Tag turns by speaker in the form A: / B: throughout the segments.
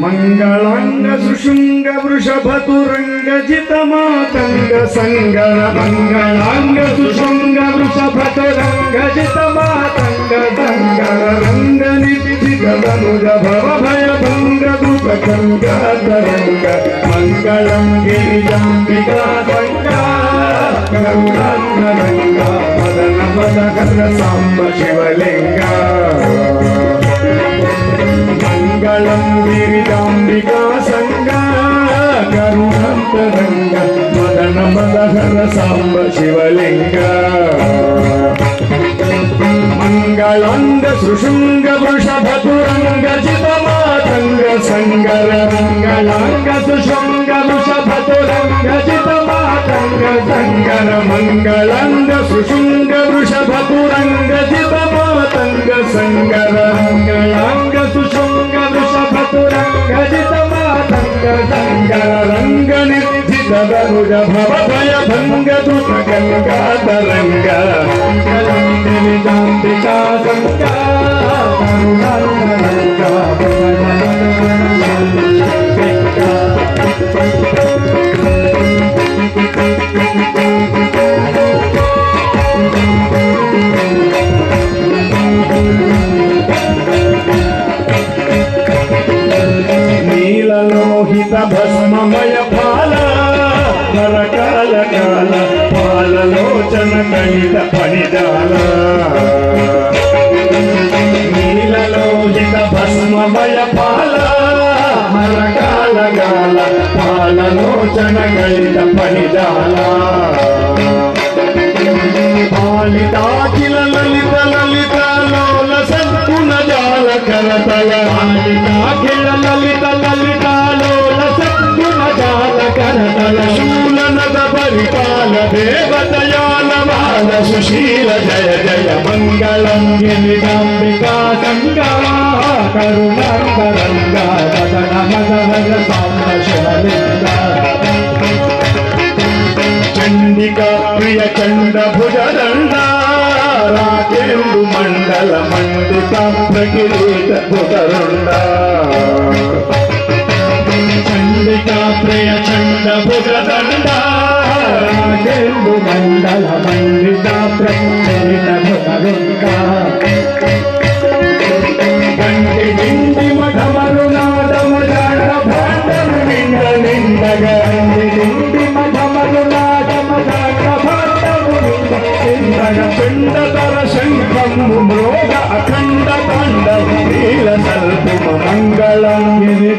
A: మంగళాంగ సుషుంగ వృషభతురంగ జితమాతంగ సంగర మంగళాంగ సుషుంగ వృషభతురంగ జితమాతంగ సంగర రంగ నిధి ధనుజ భవ భయ భంగ దుఃఖ మంగళం గిరిజాంబికా సంగా గౌరాంగరంగ మదన మదకర సాంబ శివలింగ మంగళం గిరిజాంబికా సంగ గరుణంతరంగ మదన మదహర సాంబ శివలింగ మంగళంగ సుషుంగ వృషభ తురంగ వృషభతురంగ జితమాతంగ సంగర మంగళాంగ సుశృంగ వృషభతురంగ జితమాతంగ సంగర మంగళాంగ సుషంగ వృషభతురంగ జితమాతంగ సంగర మంగళాంగ సుశృంగ వృషభతురంగ జితమాతంగ సంగర రంగ నిర్జిత ధనుజ భవ భయ భంగ దుఃఖ గంగాతరంగ నిజాంబికా సంగా నీలలోహిత భస్మమయ పాల కరకాల కాల పాలలోచన కణిత పనిజాల నీలలోహిత భస్మమయ పాల హరకాల గాల పాలలోచన కణిత పనిజాల పాలితాకిల లలిత లలిత లోల సద్గుణ జాల కరతల పాలితాకిల లలిత లలిత శూలనద పరిపాల దేవతయాల బాల సుశీల జయ జయ మంగళం గిరిజాంబికా గంగా కరుణాంతరంగా వదన మదహర సాంబ శివలింగా ప్రియ చండ భుజ రాకేందు మండల మండిత ప్రకిరీట భుజరుండా. చండిక ప్రియ చండ భుజ దండ రాకేందు మండల మండిత ప్రకిరీట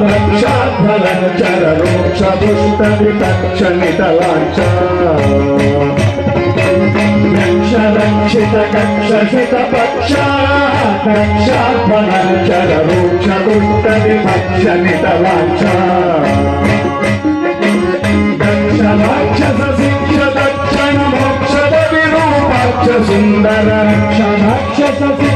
A: మనహర సాంగ శివలింగ రక్షిత కక్షిత పక్ష ప్రక్షాధర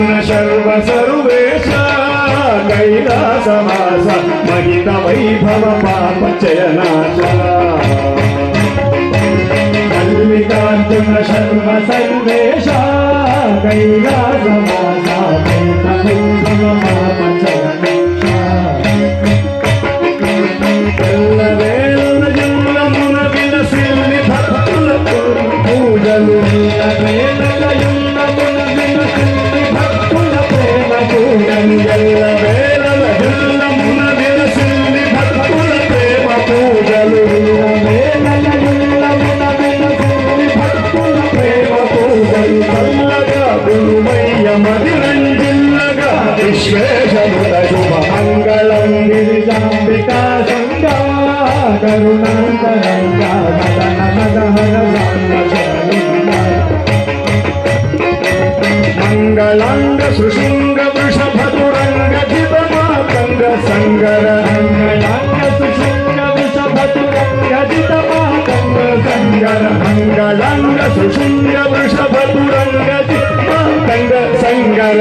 A: మల్లికార్జున శర్వ సర్వేశ కైలాసవాస మహిత వైభవ పాప చయనాశ. మల్లికార్జున సర్వ సర్వేశ కైలాసవాస మహిత కరుణాంతరంగా మదన మదహర మంగళాంగ సుశృంగ వృషభతురంగ జితమాతంగ సంగర మంగళాంగ సుశృంగ వృషభతురంగ జితమాతంగ సంగర మంగళాంగ సుశృంగ వృషభతురంగ జితమాతంగ సంగర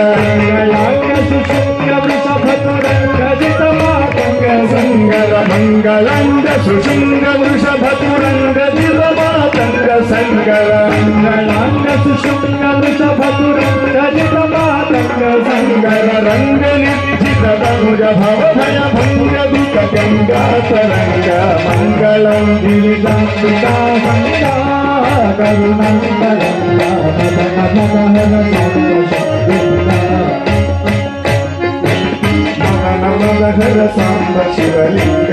A: సంగర మంగళాంగ సుశృంగ వృషభతురంగ జితమాతంగ సంగర మంగళాంగ సుశృంగ వృషభతురంగ జితమాతంగ సంగర రంగ నిర్జిత ధనుజ భవభయ భంగ దుఃఖ గంగా తరంగ మంగళం గిరిజాంబికా సంగా కరుణాంతరంగ మదన హర సాంబ శివలింగ.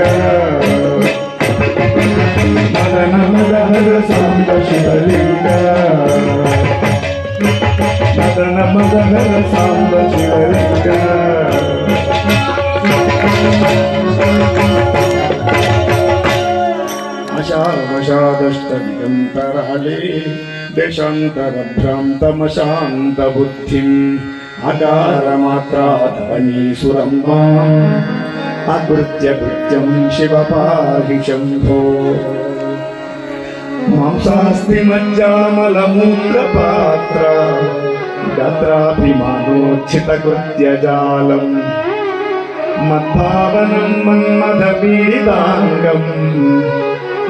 A: మదన హర సాంబ శివలింగ. మదన హర సాంబ శివలింగ. అశావశాదష్టంతరాళే దేశాంతరభ్రాంతమశాంతబుద్ధిం. అకారమాత్రాధవనీసురం మాం అకృత్య కృత్యం శివ పాహి శంభో మాంసాస్తి మజ్జామలమూత్రపాత్ర గత్రాభిమానోచ్ఛితకృత్యజాలం మద్భావనం మన్మథపీడితాంగం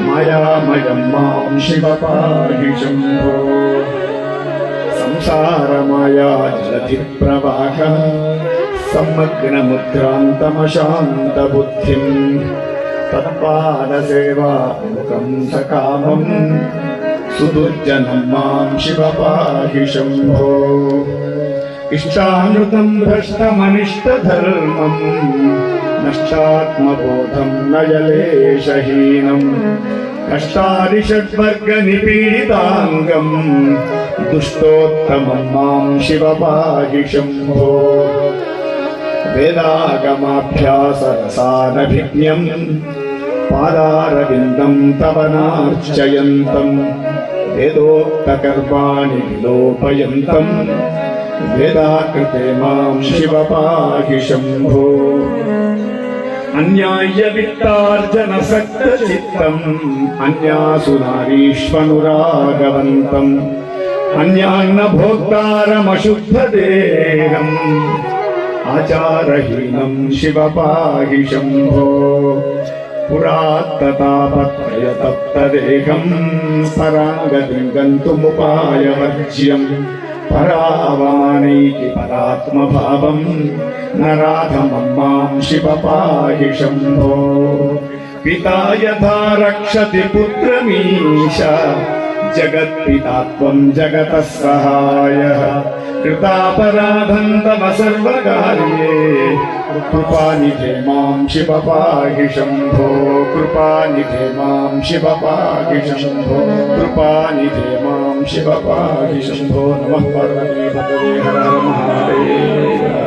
A: మయామయం మాం శివ या जतिप्रवाह सम्मग्नमुद्रान्तमशान्तबुद्धिम् तत्पादसेवामुखम् सकामम् सुदुर्जनम् माम् शिवपाहि शम्भो। इष्टामृतम् भ्रष्टमनिष्टधर्मम् नष्टात्मबोधम् नयलेशहीनम् कष्टारिषड्वर्गनिपीडिताङ्गम् दुष्टोत्तमम् माम् शिवपाकिशम्भो वेदागमाभ्यासरसानभिज्ञम् पादारविन्दम् तव नार्चयन्तम् वेदोक्तकर्माणि विलोपयन्तम् वेदाकृते माम् शिवपाकिशम्भो अन्यायवित्तार्जनसक्तचित्तम् अन्यासुनारीष्वनुरागवन्तम् अन्यान्न भोक्तारमशुद्धदेहम् आचारहीनम् शिवपाहि शम्भो पुरात्ततापत्रयतप्तदेहम् परागतिम् गन्तुमुपायवर्ज्यम् परावा నారీష్వనురాగవంతం పరాత్మభావం నరాధమం మాం శివ పాహి శంభో పితా యథా రక్షతి పుత్రమీశ. जगत्पितात्वम् जगतः सहायः कृतापराधन्तमसर्वकार्ये कृपानिधे माँ शिव शिवपाहि शम्भो कृपानिधे माँ शिव शिवपाहि शम्भो कृपानिधे माँ शिव पाहि शम्भो। नमः पार्वती भगवे हर हर महादेव।